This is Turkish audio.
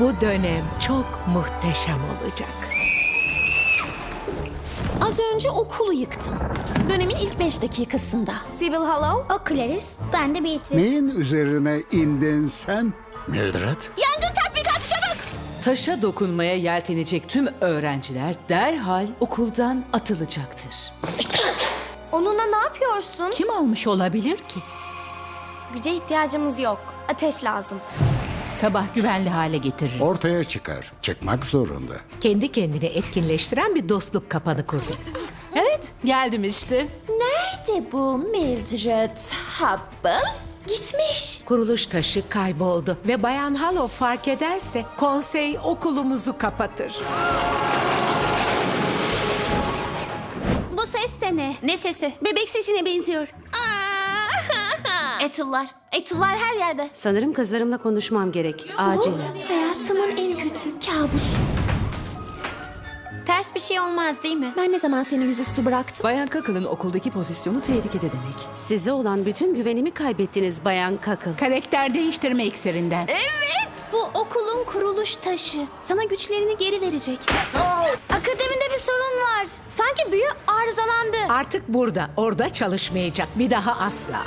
Bu dönem çok muhteşem olacak. Az önce okulu yıktım. Dönemin ilk beş dakikasında. Sybil Hollow. O Clarice, ben de Beatrice. Neyin üzerine indin sen? Mildred? Yangın tatbikatı çabuk! Taşa dokunmaya yeltenecek tüm öğrenciler derhal okuldan atılacaktır. Onunla ne yapıyorsun? Kim almış olabilir ki? Güce ihtiyacımız yok. Ateş lazım. Sabah güvenli hale getiririz. Ortaya çıkar. Çıkmak zorunda. Kendi kendini etkinleştiren bir dostluk kapanı kurdu. evet, geldim işte. Nerede bu Mildred Hubble? Gitmiş. Kuruluş taşı kayboldu ve Bayan Halo fark ederse konsey okulumuzu kapatır. Bu ses de ne? Ne sesi? Bebek sesine benziyor. Ethel'lar. Ethel'lar her yerde. Sanırım kızlarımla konuşmam gerek. Acilen. Hayatımın en kötü kabusu. Ters bir şey olmaz değil mi? Ben ne zaman seni yüzüstü bıraktım? Bayan Kakıl'ın okuldaki pozisyonu tehlikede demek. Size olan bütün güvenimi kaybettiniz Bayan Kakıl. Karakter değiştirme iksirinden. Bu okulun kuruluş taşı. Sana güçlerini geri verecek. Akademide bir sorun var. Sanki büyü arızalandı. Artık burada, orada çalışmayacak. Bir daha asla.